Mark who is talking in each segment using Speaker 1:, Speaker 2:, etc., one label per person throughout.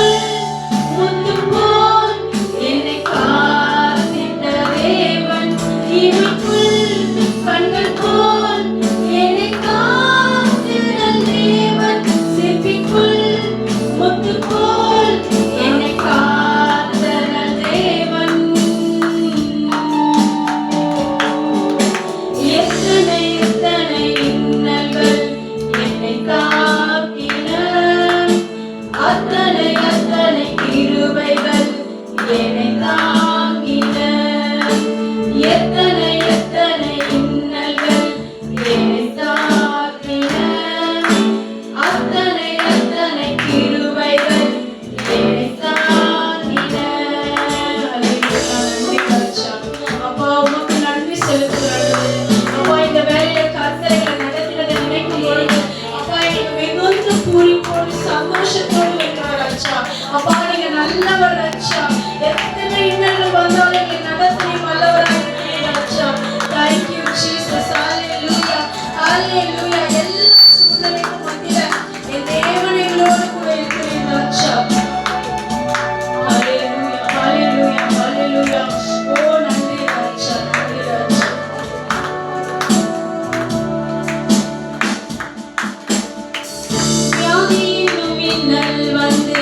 Speaker 1: Thank you.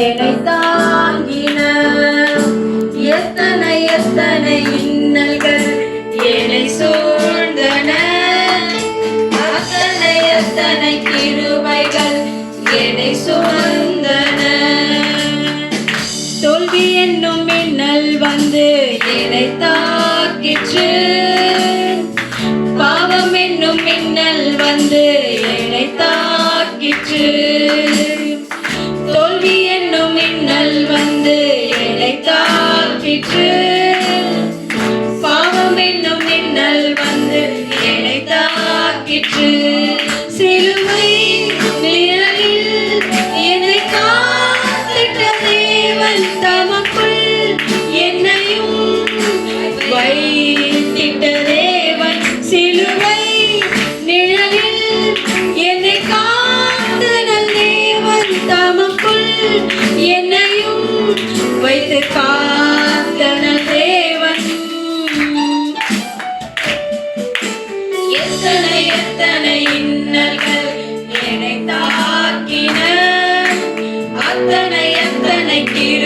Speaker 1: ஏனை தாங்கின எத்தனை எத்தனை இன்னல்கள் ஏனை சூழ்ந்தன அத்தனை எத்தனை கிருபைகள் ஏனை சுமந்தன தோல்வி என்னும் மின்னல் வந்து ஏனை தாக்கிற்று பாவம் என்னும் மின்னல் வந்து ஏனை தாக்கிற்று.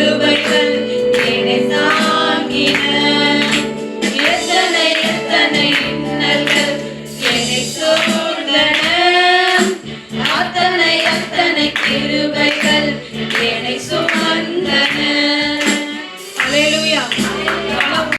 Speaker 1: கிருபைகள் என்னை தாங்கின. எத்தனை எத்தனை இன்னல்கள் என்னை சூழ்ந்தன. அத்தனை அத்தனை கிருபைகள்